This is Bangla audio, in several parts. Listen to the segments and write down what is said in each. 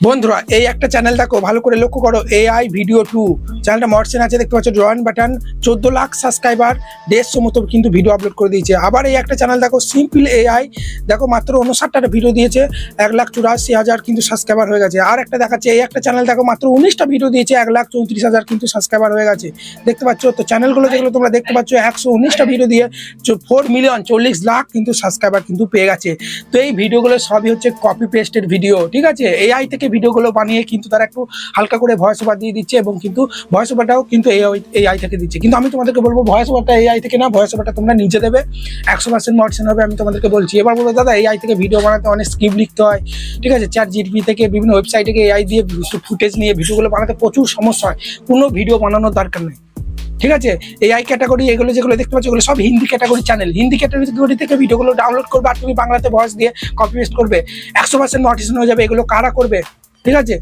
বন্ধুরা, এই একটা চ্যানেল দেখো, ভালো করে লক্ষ্য করো এআই ভিডিও টু চ্যানেলটা মর্সেন আছে দেখতে পাচ্ছ জয়েন বাটন চোদ্দ লাখ সাবস্ক্রাইবার দেড়শো মতো কিন্তু ভিডিও আপলোড করে দিয়েছে। আবার এই একটা চ্যানেল দেখো সিম্পল এআই দেখো মাত্র উনষাটটা ভিডিও দিয়েছে, এক লাখ চুরাশি হাজার কিন্তু সাবস্ক্রাইবার হয়ে গেছে। আর একটা দেখাচ্ছে, এই একটা চ্যানেল দেখো, মাত্র উনিশটা ভিডিও দিয়েছে, এক লাখ চৌত্রিশ হাজার কিন্তু সাবস্ক্রাইবার হয়ে গেছে। দেখতে পাচ্ছ, তো চ্যানেলগুলো যেগুলো তোমরা দেখতে পাচ্ছ, একশো উনিশটা ভিডিও দিয়ে ফোর মিলিয়ন চল্লিশ লাখ কিন্তু সাবস্ক্রাইবার কিন্তু পেয়ে গেছে। তো এই ভিডিওগুলো সবই হচ্ছে কপি পেস্টের ভিডিও ঠিক আছে? এআই থেকে ভিডিওগুলো বানিয়ে কিন্তু তারা একটু হালকা করে ভয়েস ওভার দিয়ে দিচ্ছে এবং কিন্তু ভয়েস ওভারটাও কিন্তু এই আই থেকে দিচ্ছে। কিন্তু আমি তোমাদেরকে বলব ভয়েস ওভারটা এই আই থেকে না ভয়েস ওভারটা তোমরা নিজে দেবে। একশো পার্সেন্ট মর্সেন হবে আমি তোমাদেরকে বলছি। এবার বলব দাদা এই আই থেকে ভিডিও বানাতে অনেক স্ক্রিপ্ট লিখতে হয়। ঠিক আছে? চার জিপি থেকে বিভিন্ন ওয়েবসাইট থেকে এআই দিয়ে ফুটেজ নিয়ে ভিডিওগুলো বানাতে প্রচুর সমস্যা হয়। কোনো ভিডিও বানানোর দরকার নেই। ঠিক আছে? এই আই ক্যাটাগরি এগুলো যেগুলো দেখতে পাচ্ছ, এগুলো সব Hindi category channel Hindi category থেকে ভিডিওগুলো ডাউনলোড করবে আর তুমি বাংলাতে ভয়েস দিয়ে কপি পেস্ট করবে। একশো পার্সেন্ট নোটিশন হয়ে যাবে এগুলো কারা করবে? ঠিক আছে?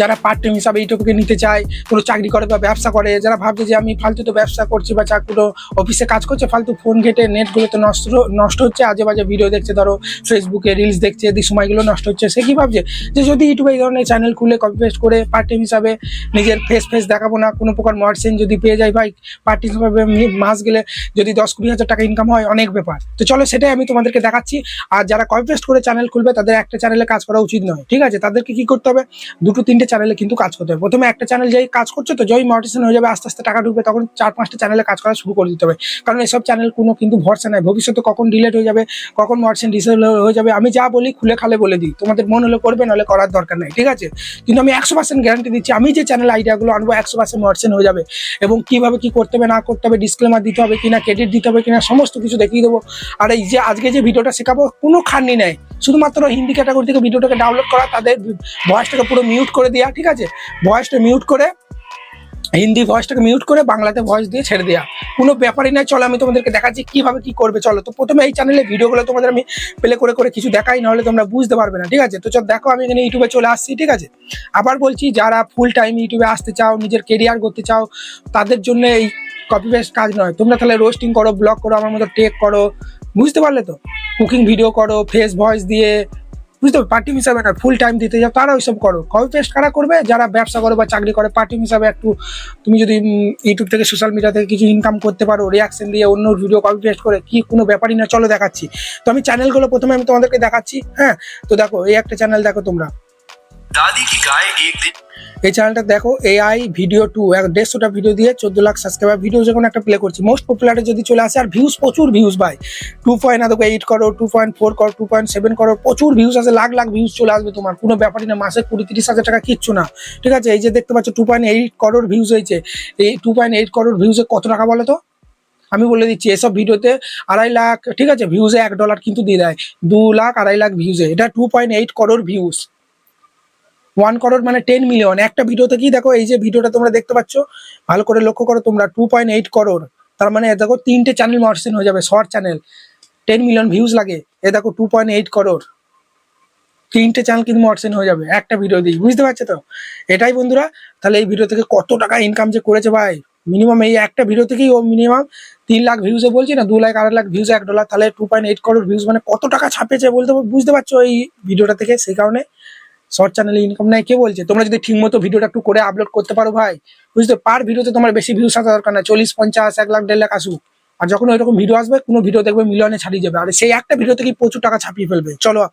যারা পার্ট টাইম হিসাবে এইটুকুকে নিতে চায়, কোনো চাকরি করে বা ব্যবসা করে, যারা ভাবছে যে আমি ফালতু তো ব্যবসা করছি বা চাকরি অফিসে কাজ করছে, ফালতু ফোন ঘেটে নেটগুলো তো নষ্ট নষ্ট হচ্ছে, আজে বাজে ভিডিও দেখছে, ধরো ফেসবুকে রিলস দেখছে এদিক সময়গুলো নষ্ট হচ্ছে, সে কি ভাবছে? যে যদি ইউটিউবে এই ধরনের চ্যানেল খুলে কপি পেস্ট করে পার্ট টাইম হিসাবে নিজের ফেস ফেস দেখাবো না, কোনো প্রকার মার্সেন যদি পেয়ে যায় ভাই পার্ট টাইম হিসাবে মাস গেলে যদি দশ কুড়ি হাজার টাকা ইনকাম হয়, অনেক ব্যাপার। তো চলো সেটাই আমি তোমাদেরকে দেখাচ্ছি। আর যারা কপি পেস্ট করে চ্যানেল খুলবে, তাদের একটা চ্যানেলে কাজ করা উচিত নয়, ঠিক আছে? তাদেরকে কি করতে হবে? দুটো তিনটে চ্যানেলে কিন্তু কাজ করতে হবে। প্রথমে একটা চ্যানেল যেই কাজ করছ তো যেই মনিটাইজেশন হয়ে যাবে, আস্তে আস্তে টাকা ঢুকবে, তখন চার পাঁচটা চ্যানেলে কাজ করা শুরু করে দিতে হবে। কারণ এসব চ্যানেল কোনো কিন্তু ভরসা নাই। ভবিষ্যতে কখন ডিলেট হয়ে যাবে, কখন মনিটাইজেশন ডিসেবল হয়ে যাবে, আমি যা বলি খুলে খালে বলে দিই। তোমাদের মন হলে করবে, নাহলে করার দরকার নেই, ঠিক আছে? কিন্তু আমি একশো পার্সেন্ট গ্যারান্টি দিচ্ছি, আমি যে চ্যানেল আইডিয়াগুলো আনব, একশো পার্সেন্ট মনিটাইজেশন হয়ে যাবে। এবং কীভাবে কি করতে হবে, না করতে হবে ডিসক্লেমার দিতে হবে কিনা ক্রেডিট দিতে হবে কিনা, সমস্ত কিছু দেখিয়ে দেবো। আর এই যে আজকে যে ভিডিওটা শেখাবো, কোনো খান্নি নেই। শুধুমাত্র হিন্দি ক্যাটাগরি থেকে ভিডিওটাকে ডাউনলোড করা, তাদের ভয়েসটাকে পুরো মিউট করে দেওয়া ঠিক আছে? ভয়েসটা মিউট করে, হিন্দি ভয়েসটাকে মিউট করে বাংলাতে ভয়েস দিয়ে ছেড়ে দেওয়া কোনো ব্যাপারই নাই, চলো আমি তোমাদেরকে দেখাচ্ছি কীভাবে কি করবে, চলো। তো প্রথমে এই চ্যানেলে ভিডিওগুলো তোমাদের আমি প্লে করে করে কিছু দেখাই, নাহলে তোমরা বুঝতে পারবে না, ঠিক আছে? তো চল দেখো, আমি এখানে ইউটিউবে চলে আসছি, ঠিক আছে? আবার বলছি, যারা ফুল টাইম ইউটিউবে আসতে চাও, নিজের কেরিয়ার করতে চাও, তাদের জন্য এই কপি পেস্ট কাজ নয়। তোমরা তাহলে রোস্টিং করো ব্লগ করো, আমার মতো টেক করো, বুঝতে পারলে তো? কুকিং ভিডিও করো ফেস ভয়েস দিয়ে, বুঝতে পারো? পার্টি হিসাবে না ফুল টাইম দিতে যাও তারা ওইসব করো। কপি পেস্ট কারা করবে? যারা ব্যবসা করো বা চাকরি করে পার্টি হিসাবে একটু তুমি যদি ইউটিউব থেকে সোশ্যাল মিডিয়া থেকে কিছু ইনকাম করতে পারো রিয়াকশন দিয়ে অন্য ভিডিও কপি পেস্ট করে, কি কোনো ব্যাপারই না, চলো দেখাচ্ছি। তো আমি চ্যানেলগুলো প্রথমে আমি তোমাদেরকে দেখাচ্ছি হ্যাঁ? তো দেখো, এই একটা চ্যানেল দেখো তোমরা। দাদি কি গায়ে এক দিন এই চ্যানেলটা দেখো এআই ভিডিও টু এক দেড়শোটা ভিডিও দিয়ে চোদ্দ লাখ সাবস্ক্রাইবার ভিডিও যখন একটা প্লে করছি। মোস্ট পপুলারে যদি চলে আসে, আর ভিউজ প্রচুর ভিউজ ভাই। টু পয়েন্ট দেখো eight crore two point four crore two point seven crore, প্রচুর ভিউজ আছে লাখ লাখ ভিউজ চলে আসবে তোমার। কোনো ব্যাপারই না, মাসে কুড়ি তিরিশ হাজার টাকা কিচ্ছু না। ঠিক আছে? এই যে দেখতে পাচ্ছ two point eight crore views হয়েছে। এই টু পয়েন্ট এইট করোর ভিউজে কত টাকা বলো তো? আমি বলে দিচ্ছি, এসব ভিডিওতে আড়াই লাখ, ঠিক আছে? ভিউজে এক ডলার কিন্তু দিয়ে দেয়। দু লাখ আড়াই লাখ ভিউজে এটা two point eight crore views one crore মানে টেন মিলিয়ন একটা ভিডিওতে কি দেখো, এই যে ভিডিওটা তোমরা দেখতে পাচ্ছ, ভালো করে লক্ষ্য করো তোমরা টু পয়েন্ট এইট করোর তার মানে দেখো, তিনটে চ্যানেল মার্সেন হয়ে যাবে short channel ten million views লাগে। এ দেখো টু পয়েন্ট এইট করোর তিনটে চ্যানেল কিন্তু মার্সেন হয়ে যাবে, একটা ভিডিও দিয়ে। বুঝতে পারছ তো? এটাই বন্ধুরা, তাহলে এই ভিডিও থেকে কত টাকা ইনকাম যে করেছে ভাই? মিনিমাম এই একটা ভিডিও থেকেই ও মিনিমাম তিন লাখ ভিউজে বলছি না, দু লাখ, আড়াই লাখ ভিউজ এক ডলার তাহলে two point eight crore views মানে কত টাকা ছাপেছে বলতে, বুঝতে পারছ এই ভিডিওটা থেকে? সেই কারণে শর্ট চ্যানেলে ইনকাম নাই কে বলছে তোমরা যদি ঠিক মতো ভিডিওটা একটু করে আপলোড করতে পারো ভাই বুঝতে পার ভিডিওতে তোমার বেশি ভিউজ আসা দরকার না চল্লিশ পঞ্চাশ এক লাখ দেড় লাখ আসুক আর যখন ওইরকম ভিডিও আসবে কোনো ভিডিও দেখবে মিলিয়নে ছাড়িয়ে যাবে আর সেই একটা ভিডিও থেকে প্রচুর টাকা ছাপিয়ে ফেলবে চলো আহ,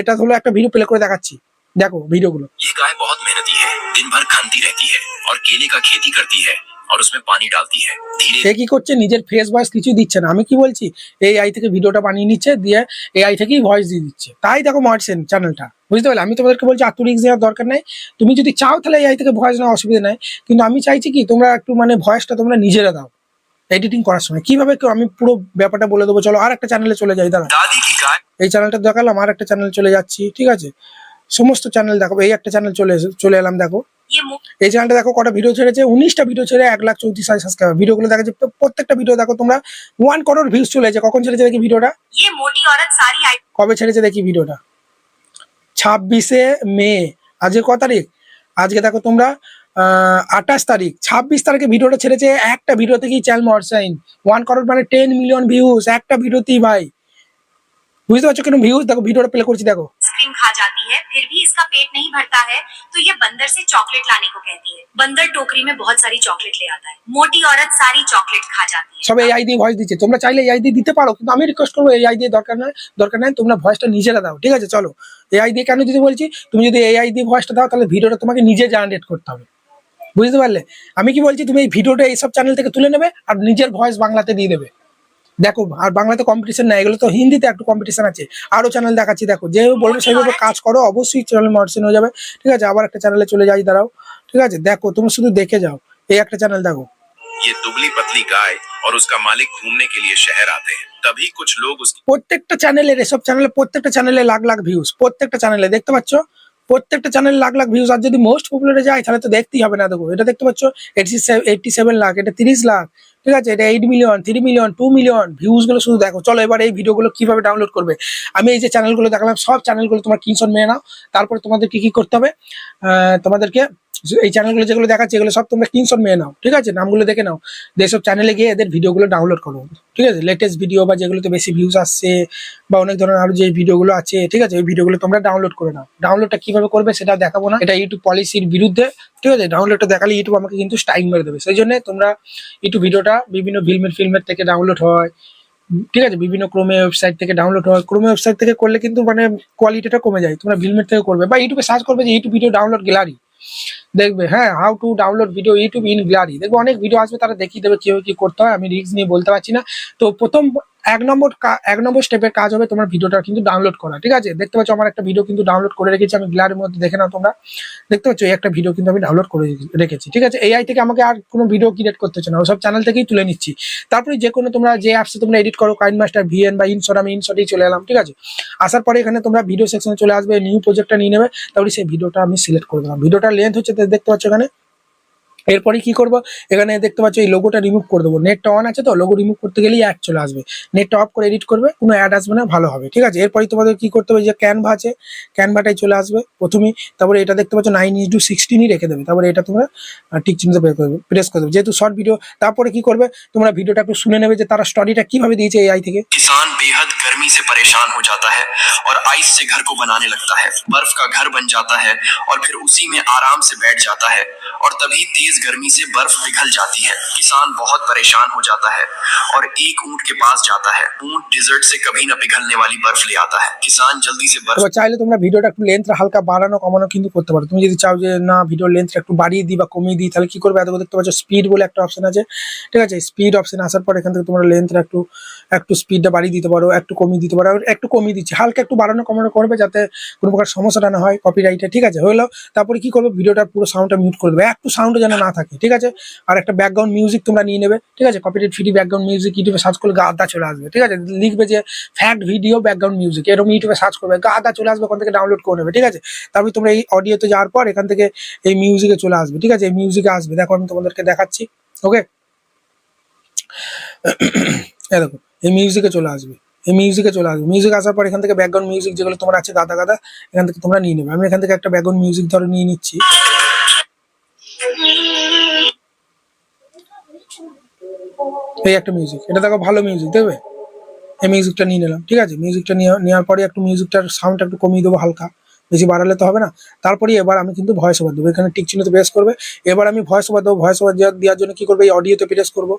এটা হলো একটা ভিডিও প্লে করে দেখাচ্ছি দেখো ভিডিওগুলো ये गाय बहुत मेहनती है दिन भर खाती रहती है और केले का खेती करती है और उसमें पानी डालती है धीरे সে কি করছে নিজের ফেস ভয়েস কিছুই দিচ্ছে না আমি কি বলছি এই আই থেকে ভিডিওটা বানিয়ে নিচ্ছে দিয়ে এই আই থেকেই ভয়েস দিয়ে দিচ্ছে তাই দেখো মারছেন চ্যানেলটা বুঝতে পারলে আমি তোমাদেরকে বলছি আত্মরিক্স দেওয়ার দরকার নেই তুমি যদি চাও তাহলে এই আই থেকে ভয়েস নেওয়ার অসুবিধা নাই কিন্তু আমি চাইছি কি তোমরা একটু মানে ভয়েসটা তোমরা নিজেরা দাও এডিটিং করার সময় কিভাবে কেউ আমি পুরো ব্যাপারটা বলে দেবো চলো আর একটা চ্যানেলে চলে যাই দাঁড়া दादी की गाय এই চ্যানেলটা দেখালাম আর একটা চ্যানেল চলে যাচ্ছি ঠিক আছে সমস্ত চ্যানেল দেখো এই একটা চ্যানেল চলে চলে এলাম দেখো। এই চ্যানেলটা দেখো কটা ভিডিও ছেড়েছে? উনিশটা ভিডিও ছেড়ে এক লাখ চৌত্রিশ হাজার সাবস্ক্রাইবার ভিডিওগুলো দেখো প্রত্যেকটা ভিডিও দেখো তোমরা ওয়ান করোড় ভিউজ চলে যাচ্ছে কখন ছেড়েছে দেখি ভিডিওটা কবে ছেড়েছে দেখি ভিডিওটা ছাব্বিশে মে। আজকে ক তারিখ? আজকে দেখো তোমরা আঠাশ তারিখ। ছাব্বিশ তারিখে ভিডিওটা ছেড়েছে। একটা ভিডিও থেকেই চ্যানেল মরসাইন ওয়ান করোড় মানে টেন মিলিয়ন ভিউজ একটা ভিডিওতেই ভাই। বুঝতে পারছ কেন ভিউজ দেখো ভিডিওটা প্লে করছি দেখো। आइसक्रीम खा जाती है फिर भी इसका पेट नहीं भरता है तो ये बंदर से चॉकलेट लाने को कहती है बंदर टोकरी में बहुत सारी चॉकलेट ले आता है मोटी औरत सारी चॉकलेट खा जाती है সব এআই দিয়ে ভয়েস দিচ্ছে তোমরা চাইলে এআই দিয়ে দিতে পারো কিন্তু আমি রিকোয়েস্ট করবো এআই দিয়ে দরকার নয় দরকার নাই তোমরা ভয়েসটা নিজেরা দাও ঠিক আছে চলো এআই দিয়ে কেন দিতে বলছি তুমি যদি এআই দিয়ে ভয়েসটা দাও তাহলে ভিডিওটা তোমাকে নিজে জেনারেট করতে হবে বুঝতে পারলে আমি কি বলছি তুমি এই ভিডিওটা এইসব চ্যানেল থেকে তুলে নেবে আর নিজের ভয়েস বাংলাতে দিয়ে দেবে দেখো আর বাংলাতে কম্পিটিশন নাই এগুলো তো হিন্দিতে একটু কম্পিটিশন আছে আরো চ্যানেল দেখাচ্ছি দেখো যেভাবে বলবে সেইভাবে কাজ করো অবশ্যই চ্যানেল মর্সিন হয়ে যাবে ঠিক আছে আবার একটা চ্যানেলে চলে যাই দাঁড়াও ঠিক আছে দেখো তুমি শুধু দেখে যাও এই একটা চ্যানেল দেখো ये दुबली पतली गाय और उसका मालिक घूमने के लिए शहर आते हैं तभी कुछ लोग उसकी প্রত্যেকটা চ্যানেলের এসব চ্যানেলে প্রত্যেকটা চ্যানেলে লাখ লাখ ভিউজ প্রত্যেকটা চ্যানেলে দেখতে পাচ্ছ প্রত্যেকটা চ্যানেলে লাখ লাখ ভিউজ আর যদি মোস্ট পপুলারে যায় তাহলে তো দেখতেই হবে না দেখো এটা দেখতে পাচ্ছ এইটটি সেভেন লাখ এটা তিরিশ লাখ ঠিক আছে? এটা eight million three million two million ভিউজগুলো শুধু দেখো। চলো এবার এই ভিডিওগুলো কীভাবে ডাউনলোড করবে? আমি এই যে চ্যানেলগুলো দেখলাম, সব চ্যানেলগুলো তোমার কিনশন মেয়ে নাও। তারপরে তোমাদের কি কি করতে হবে? তোমাদেরকে এই চ্যানেলগুলো যেগুলো দেখাচ্ছে, এগুলো সব তোমরা স্ক্রিনশট মেয়ে নাও। ঠিক আছে? নামগুলো দেখে নাও। যেসব চ্যানেলে গিয়ে এদের ভিডিওগুলো ডাউনলোড করো। ঠিক আছে? লেটেস্ট ভিডিও বা যেগুলোতে বেশি ভিউজ আসছে বা অনেক ধরনের আরও যে ভিডিওগুলো আছে, ঠিক আছে? ওই ভিডিওগুলো তোমরা ডাউনলোড করে নাও। ডাউনলোডটা কীভাবে করবে সেটা দেখাবো না। এটা ইউটিউব পলিসির বিরুদ্ধে ঠিক আছে? ডাউনলোডটা দেখালে ইউটিউব আমাকে কিন্তু স্ট্রাইক মেরে দেবে। সেই জন্য তোমরা ইউটিউব ভিডিওটা বিভিন্ন ফিল্মের ফিল্মের থেকে ডাউনলোড হয়। ঠিক আছে? বিভিন্ন ক্রোমে ওয়েবসাইট থেকে ডাউনলোড হয়। ক্রোমে ওয়েবসাইট থেকে করলে কিন্তু মানে কোয়ালিটিটা কমে যায়। তোমরা ফিল্মের থেকে করবে। বা ইউটিউবে সার্চ করবে যে ইউটিউব ভিডিও ডাউনলোড গ্যালারি দেখবে হ্যাঁ how to download video YouTube in gallery দেখবে অনেক ভিডিও আসবে, তারা দেখিয়ে দেবে কীভাবে কি করতে হয়। আমি রিস্ক নিয়ে বলতে পারছি না। তো প্রথম এক নম্বর এক নম্বর স্টেপের কাজ হবে তোমার ভিডিওটা কিন্তু ডাউনলোড করা, ঠিক আছে? দেখতে পাচ্ছ আমার একটা ভিডিও কিন্তু ডাউনলোড করে রেখেছি, আমি গ্যালারির মধ্যে দেখে নাও তোমরা। দেখতে পাচ্ছ একটা ভিডিও কিন্তু আমি ডাউনলোড করে রেখেছি, ঠিক আছে? এআই থেকে আমাকে আর কোনো ভিডিও ক্রিয়েট করতে না, ওসব চ্যানেল থেকেই তুলে নিচ্ছি। তারপরে যে কোনো তোমরা যে অ্যাপসে তোমরা এডিট করো কাইন মাস্টার ভিএন বা ইনশট আমি ইনশটেই চলে এলাম, ঠিক আছে? আসার পরে এখানে তোমরা ভিডিও সেকশনে চলে আসবে নিউ প্রজেক্টটা নিয়ে নেবে তারপরে সেই ভিডিওটা আমি সিলেক্ট করে দিলাম। ভিডিওটার লেন্থ হচ্ছে দেখতে পাচ্ছ এখানে? এরপরে কি করব এখানে দেখতে পাচ্ছ এই লোগোটা রিমুভ করে দেবো নেটটা অন আছে তো লোগো রিমুভ করতে গেলেই অ্যাড চলে আসবে নেটটা অফ করে এডিট করবে কোনো অ্যাড আসবে না ভালো হবে ঠিক আছে এরপরে তোমাদের কি করতে হবে যে ক্যানভা আছে ক্যানভাটাই চলে আসবে প্রথমেই তারপরে এটা দেখতে পাচ্ছ নাইন ইস টু সিক্সটিনই রেখে দেবে তারপরে এটা তোমরা টিক চিহ্নতে বের করবে প্রেস করে দেবে যেহেতু শর্ট ভিডিও তারপরে কি করবে তোমরা ভিডিওটা একটু শুনে নেবে যে তারা স্টোরিটা কিভাবে দিয়েছে এআই থেকে किसान बेहद गर्मी से परेशान हो जाता है और आइस से घर को बनाने लगता है बर्फ का घर बन जाता है और फिर उसी में आराम से बैठ जाता है और तभी तेज गर्मी से बर्फ पिघल जाती है किसान बहुत परेशान हो जाता है और एक ऊंट के पास जाता है ऊंट डिजर्ट से कभी न पिघलने वाली बर्फ ले आता है किसान जल्दी से बर्फ এবার চাইলে তোমরা ভিডিওটা একটু লেন্থ হালকা বাড়ানো কমানো কিন্তু করতে পারো তুমি যদি চাও যে না ভিডিও লেন্থটা একটু বাড়িয়ে দিই বা কমিয়ে দিই তাহলে কি করবে এত দেখতে পাচ্ছ স্পিড বলে একটা অপশন আছে ঠিক আছে স্পিড অপশন আসার পর এখান থেকে তোমরা লেন্থটা একটু একটু স্পিডটা বাড়িয়ে দিতে পারো একটু কমিয়ে দিতে পারো আর একটু কমিয়ে দিচ্ছি হালকা একটু বাড়ানো কমানো করবে যাতে কোনো প্রকার সমস্যাটা না হয় কপিরাইটে ঠিক আছে হলো তারপরে কি করবে ভিডিওটার পুরো সাউন্ডটা মিউট করে দেবে একটু সাউন্ড যেন না থাকে, ঠিক আছে? আর একটা ব্যাকগ্রাউন্ড মিউজিক তোমরা নিয়ে নেবে, ঠিক আছে? কপিরাইট ফ্রি ব্যাকগ্রাউন্ড মিউজিক ইউটিউবে সার্চ করলে গাদা চলে আসবে, ঠিক আছে? লিখবে যে ফ্যাক্ট ভিডিও ব্যাকগ্রাউন্ড মিউজিক এরকম ইউটিউবে সার্চ করবে গাদা চলে আসবে, ওখান থেকে ডাউনলোড করে নেবে, ঠিক আছে? তারপরে তোমরা এই অডিওতে যাওয়ার পর এখান থেকে এই মিউজিকে চলে আসবে, ঠিক আছে? এই মিউজিকে আসবে, দেখো আমি তোমাদেরকে দেখাচ্ছি ওকে দেখো, এই মিউজিকে চলে আসবে, এই মিউজিকে চলে আসবে মিউজিক আসার পর এখান থেকে ব্যাকগ্রাউন্ড মিউজিক যেগুলো তোমার আছে গাদা গাদা এখান থেকে তোমরা নিয়ে নেবে, আমি এখান থেকে একটা ব্যাকগ্রাউন্ড মিউজিক ধরো নিয়ে নিচ্ছি। এই একটা মিউজিক এটা দেখো ভালো মিউজিক দেখবে? এই মিউজিকটা নিয়ে নিলাম, ঠিক আছে? মিউজিকটা নিয়ে, নেওয়ার পরে একটু মিউজিকটার সাউন্ডটা একটু কমিয়ে দেবো হালকা। বেশি বাড়ালে তো হবে না। তারপরে এবার আমি কিন্তু ভয়েস ওভার দেবো। এখানে টিক চিহ্নতে প্রেস করবে। এবার আমি ভয়েস ওভার দেবো। ভয়েস ওভার দেওয়ার জন্য কি করবে? এই অডিওতে প্রেস করব।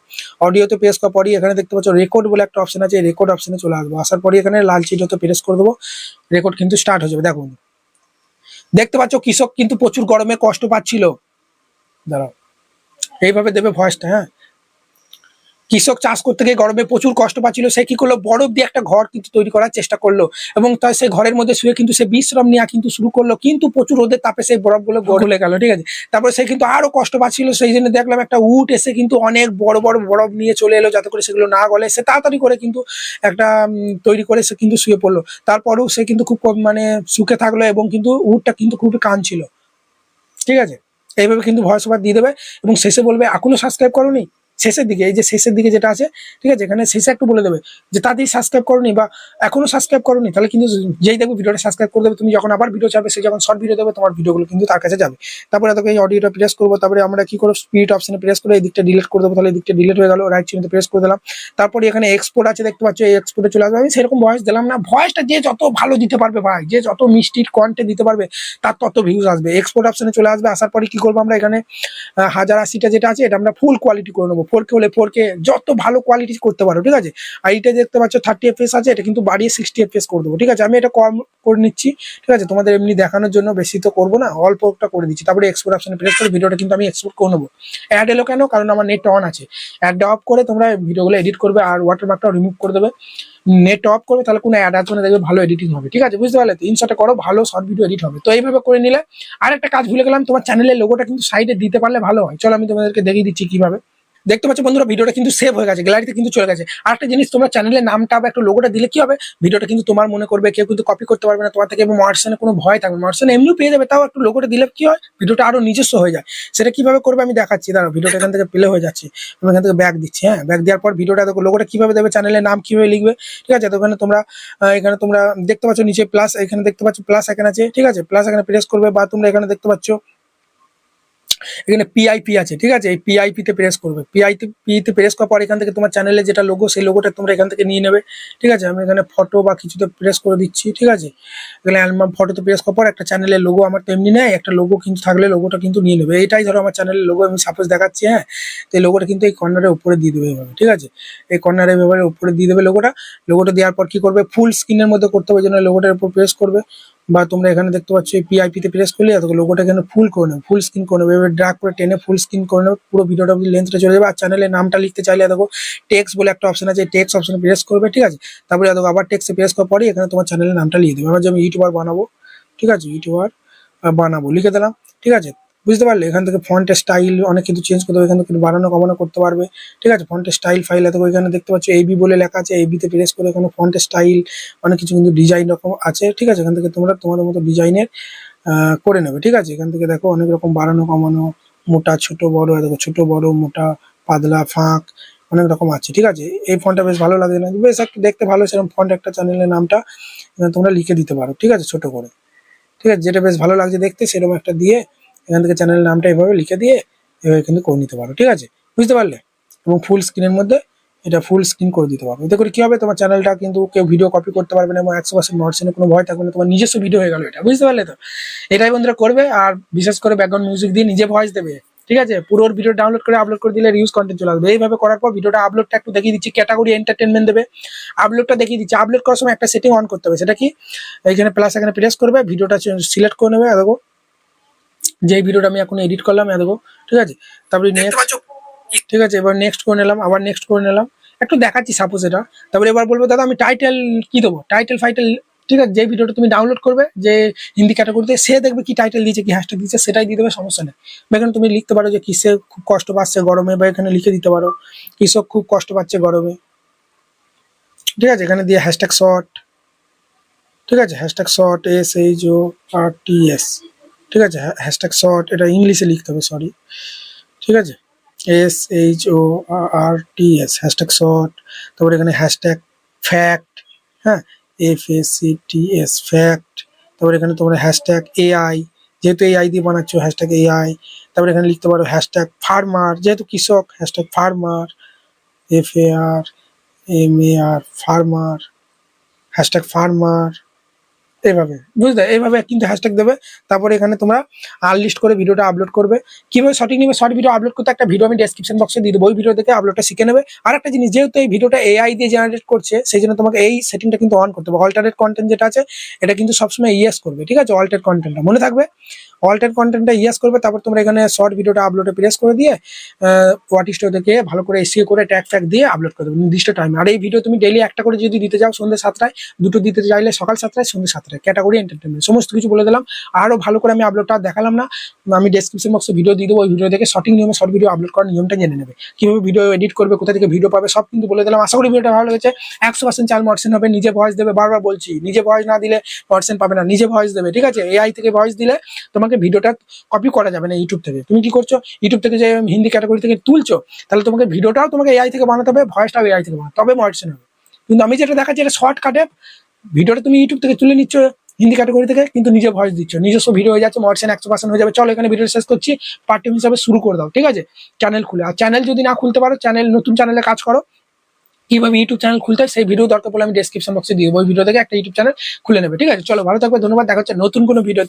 অডিওতে প্রেস করার পরই এখানে দেখতে পাচ্ছ রেকর্ড বলে একটা অপশন আছে। এই রেকর্ড অপশনে চলে আসব। আসার পরে এখানে লাল চিহ্নতে প্রেস করে দেবো। রেকর্ড কিন্তু স্টার্ট হয়ে যাবে। দেখুন দেখতে পাচ্ছ কৃষক কিন্তু প্রচুর গরমে কষ্ট পাচ্ছিল। দাঁড়াও। এইভাবে দেবে ভয়েসটা হ্যাঁ? কৃষক চাষ করতে গিয়ে গরমে প্রচুর কষ্ট পাচ্ছিল, সে কি করল? বরফ দিয়ে একটা ঘর কিন্তু তৈরি করার চেষ্টা করল। এবং তার সেই ঘরের মধ্যে শুয়ে কিন্তু সে বিশ্রাম নেওয়া কিন্তু শুরু করল। কিন্তু প্রচুর রোদের তাপে সেই বরফগুলো গলে গেল, ঠিক আছে? তারপরে সে কিন্তু আরও কষ্ট পাচ্ছিল। সেই জন্য দেখলাম একটা উট এসে কিন্তু অনেক বড় বড় বরফ নিয়ে চলে এলো যাতে করে সেগুলো না গলে। সে তাড়াতাড়ি করে কিন্তু একটা তৈরি করে সে কিন্তু শুয়ে পড়ল। তারপরেও সে কিন্তু খুব মানে সুখে থাকল এবং কিন্তু উটটা কিন্তু খুবই কাঁদছিল। ঠিক আছে? এইভাবে কিন্তু ভয়েস ওভার দিয়ে দেবে এবং শেষে বলবে এখনও সাবস্ক্রাইব করোনি? শেষের দিকে, এই যে শেষের দিকে যেটা আছে, ঠিক আছে, এখানে শেষে একটু বলে দেবে যে তাড়াতাড়ি সাবস্ক্রাইব করনি বা এখনও সাবস্ক্রাইব করনি, তাহলে কিন্তু যেই দেখবে ভিডিওটা সাবস্ক্রাইব করে দেবে, তুমি যখন আবার ভিডিও চাবে সে যখন শর্ট ভিডিও দেবে, তোমার ভিডিওগুলো কিন্তু তার কাছে যাবে। তারপরে তোকে এই অডিওটা প্রেস করব, তারপরে আমরা কি করব স্পিড অপশনে প্রেস করে এই দিকটা ডিলিট করে দেবো, তাহলে এই দিকটা ডিলিট হয়ে গেল রাইট চিহ্নতে প্রেস করে দিলাম। তারপরে এখানে এক্সপোর্ট আছে, দেখতে পাচ্ছ, এই এক্সপোর্টে চলে আসবে। আমি সেরকম ভয়েস দিলাম না ভয়েসটা যে যত ভালো দিতে পারবে ভাই, যে যত মিষ্টির কন্টেন্ট দিতে পারবে, তার তত ভিউজ আসবে। এক্সপোর্ট অপশনে চলে আসবে, আসার পরে কি করব আমরা এখানে হাজার আশিটা যেটা আছে, এটা আমরা ফুল কোয়ালিটি করে নেব। ফোর কে হলে ফোর কে যত ভালো কোয়ালিটি করতে পারো, ঠিক আছে? আর এটা দেখতে পাচ্ছ থার্টি এফএস আছে, এটা কিন্তু বাড়িয়ে সিক্সটি এফএস করে দেবো, ঠিক আছে? আমি এটা কম করে নিচ্ছি, ঠিক আছে? তোমাদের এমনি দেখানোর জন্য বেশি তো করব না অল্পটা করে দিচ্ছি। তারপরে এক্সপোর্ট অপশনে প্রেস করে ভিডিওটা কিন্তু আমি এক্সপোর্ট করে নেব। অ্যাড এলো কেন? কারণ আমার নেট অন আছে। অ্যাডটা অফ করে তোমরা ভিডিওগুলো এডিট করবে আর ওয়াটারমার্কটাও রিমুভ করে দেবে। নেট অফ করবে, তাহলে কোনো অ্যাড আসবে না, দেখবে ভালো এডিটিং হবে, ঠিক আছে? বুঝতে পারলে তো? ইনশটে করো, ভালো শর্ট ভিডিও এডিট হবে। তো এইভাবে করে নিলে আর একটা কাজ ভুলে গেলাম, তোমার চ্যানেলের লোগোটা কিন্তু সাইডে দিতে পারলে ভালো হয়। চলো আমি তোমাদেরকে দেখিয়ে দিচ্ছি কীভাবে। দেখতে পাচ্ছ বন্ধুরা, ভিডিওটা কিন্তু সেভ হয়ে গেছে গ্যালারিতে কিন্তু চলে গেছে। আর একটা জিনিস, তোমার চ্যানেলের নামটা বা একটু লোগোটা দিলে কি হবে? ভিডিওটা কিন্তু তোমার মনে করবে, কেউ কিন্তু কপি করতে পারবে না, তোমার থেকে এবং মার্সেনে কোনো ভয় থাকবে মার্সেন এমনিও পেয়ে যাবে, তাও একটু লোগোটা দিলে কি হয়? ভিডিওটা আরও নিজস্ব হয়ে যায়। সেটা কীভাবে করবে আমি দেখাচ্ছি, দাঁড়াও, ভিডিওটা এখান থেকে প্লে হয়ে যাচ্ছে। আমি এখান থেকে ব্যাক দিচ্ছি হ্যাঁ? ব্যাক দেওয়ার পর ভিডিওটা দেখো লোগোটা কীভাবে দেবে চ্যানেলের নাম কীভাবে লিখবে, ঠিক আছে? তো ওখানে তোমরা এখানে তোমরা দেখতে পাচ্ছ নিচে প্লাস এখানে দেখতে পাচ্ছ প্লাস এখানে আছে, ঠিক আছে? প্লাস এখানে প্রেস করবে বা তোমরা এখানে দেখতে পাচ্ছ এখানে পিআইপি আছে, ঠিক আছে? এই পিআইপি তে প্রেস করবে। পিআইপি তে প্রেস করার পর এখান থেকে তোমার চ্যানেলে যেটা লোগো সেই লোগোটা তোমরা এখান থেকে নিয়ে নেবে, ঠিক আছে? আমি এখানে ফটো বা কিছুতে প্রেস করে দিচ্ছি, ঠিক আছে? এখানে অ্যালবাম ফটোতে প্রেস করার পর একটা চ্যানেলের লোগো আমার তো এমনি নেই, একটা লোগো কিন্তু থাকলে লোগোটা কিন্তু নিয়ে নেবে। এটাই ধরো আমার চ্যানেলের লোগো আমি সাপোজ দেখাচ্ছি হ্যাঁ? তো এই লোগোটা কিন্তু এই কর্নারের উপরে দিয়ে দেবে এভাবে, ঠিক আছে? এই কর্নারের এভাবে উপরে দিয়ে দেবে লোগোটা লোগোটা দেওয়ার পর কি করবে? ফুল স্ক্রিনের মধ্যে করতে হবে জন্য লোগোটার উপর প্রেস করবে। বা তোমরা এখানে দেখতে পাচ্ছ পিআইপি তে প্রেস করলে এত লোগোটা এখানে ফুল করে নেবে ফুল স্ক্রিন করে নেবে। এবার ড্রাগ করে টেনে ফুল স্ক্রিন করে নেবে, পুরো ভিডিওটা লেন্থটা চলে যাবে। আর চ্যানেলের নামটা লিখতে চাইলে দেখো টেক্স বলে একটা অপশন আছে টেক্স অপশনে প্রেস করবে, ঠিক আছে? তারপরে দেখো, আবার টেক্সে প্রেস করার পরে এখানে তোমার চ্যানেলের নামটা লিখে দেবে। আমার যে আমি ইউটিউবার বানাবো, ঠিক আছে? ইউটিউবার বানাবো, লিখে দিলাম, ঠিক আছে? বুঝতে পারলে? এখান থেকে ফন্টের স্টাইল অনেক কিছু চেঞ্জ করতে হবে, এখান থেকে বাড়ানো কমানো করতে পারবে, ঠিক আছে? ফন্টের স্টাইল ফাইল আছে এখানে দেখতে পাচ্ছ এবি বলে লেখা আছে এবি তে প্রেস করে এখানে ফন্টের স্টাইল অনেক কিছু কিন্তু ডিজাইন রকম আছে, ঠিক আছে? এখান থেকে তোমরা তোমাদের মতো ডিজাইনের করে নেবে, ঠিক আছে? এখান থেকে দেখো অনেক রকম বাড়ানো, কমানো, মোটা, ছোট, বড় দেখো ছোট, বড়, মোটা, পাতলা, ফাঁক, অনেক রকম আছে, ঠিক আছে? এই ফন্টটা বেশ ভালো লাগে না, বেশ একটু দেখতে ভালো, সেরকম ফন্ট একটা চ্যানেলের নামটা তোমরা লিখে দিতে পারো, ঠিক আছে? ছোট করে, ঠিক আছে? যেটা বেশ ভালো লাগছে দেখতে, সেরকম একটা দিয়ে এখান থেকে চ্যানেলের নামটা এভাবে লিখে দিয়ে এভাবে কিন্তু করে নিতে পারো, ঠিক আছে? বুঝতে পারলে? এবং ফুল স্ক্রিনের মধ্যে এটা ফুল স্ক্রিন করে দিতে পারবে এতে করে কি হবে? তোমার চ্যানেলটা কিন্তু কেউ ভিডিও কপি করতে পারবে না এবং একশো পার্সেন্ট নটসেনে কোনো ভয় থাকবে না। তোমার নিজস্ব ভিডিও হয়ে গেল এটা। বুঝতে পারলে তো? এটাই বন্ধুরা করবে আর বিশেষ করে ব্যাকগ্রাউন্ড মিউজিক দিয়ে নিজে ভয়েস দেবে। ঠিক আছে? পুরো ভিডিও ডাউনলোড করে আপলোড করে দিলে রিউজ কন্টেন্ট চলে আসবে। এইভাবে করার পর ভিডিওটা আপলোডটা একটু দেখিয়ে দিচ্ছি। ক্যাটাগরি এন্টারটেনমেন্ট দেবে। আপলোডটা দেখিয়ে দিচ্ছি। আপলোড করার সময় একটা সেটিং অন করতে হবে। সেটা কি? এইখানে প্লাস এখানে প্রেস করবে ভিডিওটা সিলেক্ট করে নেবে। দেখো যে ভিডিওটা আমি এখন এডিট করলাম দেখো ঠিক আছে? তারপরে নেক্সট ঠিক আছে এবার নেক্সট করে নিলাম আবার নেক্সট করে নিলাম। একটু দেখাচ্ছি সাপোজ এটা। তারপরে এবার বলব, দাদা, আমি টাইটেল কি দেবো? টাইটেল ফাইটেল ঠিক আছে? যে ভিডিওটা তুমি ডাউনলোড করবে, যে হিন্দি ক্যাটাগরিতে সে দেখবে কি টাইটেল দিয়েছে, কি হ্যাশট্যাগ দিয়েছে, সেটাই দিয়ে দেবে, সমস্যা নেই। বা এখানে তুমি লিখতে পারো যে কিসে খুব কষ্ট পাচ্ছে গরমে, বা এখানে লিখে দিতে পারো কৃষক খুব কষ্ট পাচ্ছে গরমে। ঠিক আছে? এখানে দিয়ে হ্যাশট্যাগ শর্ট ঠিক আছে? Hashtag short S H O R T S ঠিক আছে? হ্যাশট্যাগ শর্ট এটা ইংলিশে লিখতে হবে সরি ঠিক আছে? S H O R T S hashtag short তারপরে এখানে হ্যাশট্যাগ ফ্যাক্ট হ্যাঁ F S C T S fact তারপরে এখানে তোমরা হ্যাশট্যাগ এআই যেহেতু এআই দিয়ে বানাচ্ছ হ্যাশট্যাগ এআই তারপরে এখানে লিখতে পারো হ্যাশট্যাগ ফার্মার যেহেতু কৃষক hashtag farmer F A R M A R farmer hashtag farmer এইভাবে, বুঝলে? এইভাবে কিন্তু হ্যাশট্যাগ দেবে। তারপরে এখানে তোমরা আনলিস্ট করে ভিডিওটা আপলোড করবে। কীভাবে সঠিক নিবে শর্ট ভিডিও আপলোড করতে একটা ভিডিও আমি ডেসক্রিপশন বক্সে দিয়ে দেবো। ওই ভিডিও দেখে আপলোডটা শিখে নেবে। আর একটা জিনিস, যেহেতু এই ভিডিওটা এআই দিয়ে জেনারেট করছে, সেই জন্য তোমাকে এই সেটিংটা কিন্তু অন করতে হবে। অল্টারনেট কন্টেন্ট যেটা আছে, এটা কিন্তু সবসময় ইয়েস করবে, ঠিক আছে? অল্টারেট কন্টেন্টটা মনে থাকবে? অল্টার কন্টেন্টটা ইয়েস করবে, তারপর তোমরা এখানে শর্ট ভিডিওটা আপলোডে প্রেস করে দিয়ে হোয়াট স্টোর থেকে ভালো করে এসিও করে ট্যাগ ফ্যাগ দিয়ে আপলোড করে দেবে, নির্দিষ্ট টাইমে আর এই ভিডিও তুমি ডেলি একটা করে যদি দিতে যাও সন্ধ্যে সাতটায়, দুটো দিতে চাইলে সকাল সাতটায়, সন্ধ্যে সাতটায় ক্যাটাগরি এন্টারটেনমেন্ট সমস্ত কিছু বলে দিলাম। আরও ভালো করে আমি আপলোডটা দেখালাম না, আমি ডেসক্রিপশন বক্সে ভিডিও দিয়ে দেবো, ওই ভিডিও দেখে সঠিক নিয়মে শর্ট ভিডিও আপলোড করার নিয়মটা জেনে নেবে। কীভাবে ভিডিও এডিট করবে, কোথা থেকে ভিডিও পাবে, সব কিন্তু বলে দিলাম। আশা করি ভিডিওটা ভালো হয়েছে একশো পার্সেন্ট চাল মর্সেন হবে, নিজে ভয়েস দেবে, বারবার বলছি, নিজে ভয়েস না দিলে মর্সেন পাবে না, নিজে ভয়েস দেবে, ঠিক আছে? এআই থেকে ভয়েস দিলে তোমাকে তোমাকে ভিডিওটা কপি করা যাবে না ইউটিউব থেকে। তুমি কি করছ? ইউটিউব থেকে যে হিন্দি ক্যাটাগরি থেকে তুলছো, তাহলে তোমাকে ভিডিওটাও তোমাকে এআই থেকে বানাতে হবে ভয়েসটাও এআই থেকে বানাতে তবে মডারেশন হবে। কিন্তু আমি যেটা দেখাচ্ছি, এটা শর্টকাটে ভিডিওটা তুমি ইউটিউব থেকে তুলে নিচ্ছ, হিন্দি ক্যাটাগরি থেকে, কিন্তু নিজে ভয়েস দিচ্ছ। নিজস্ব ভিডিও হয়ে যাচ্ছে মডারেশন একশো পার্সেন্ট হয়ে যাবে। চলো এখানে ভিডিও শেষ করছি পার্ট টাইম হিসাবে শুরু করে দাও, ঠিক আছে? চ্যানেল খুলে। আর চ্যানেল যদি না খুলতে পারো চ্যানেল নতুন চ্যানেলে কাজ করো। কীভাবে ইউটিউব চ্যানেল খুলতে হয়, সেই ভিডিও দরকার পড়লে আমি ডেসক্রিপশন বক্সে দিয়ে ওই ভিডিও থেকে একটা ইউটিউব চ্যানেল খুলে নেবে, ঠিক আছে? চলো ভালো থাকবে, ধন্যবাদ। দেখা হচ্ছে নতুন কোনো ভিডিওতে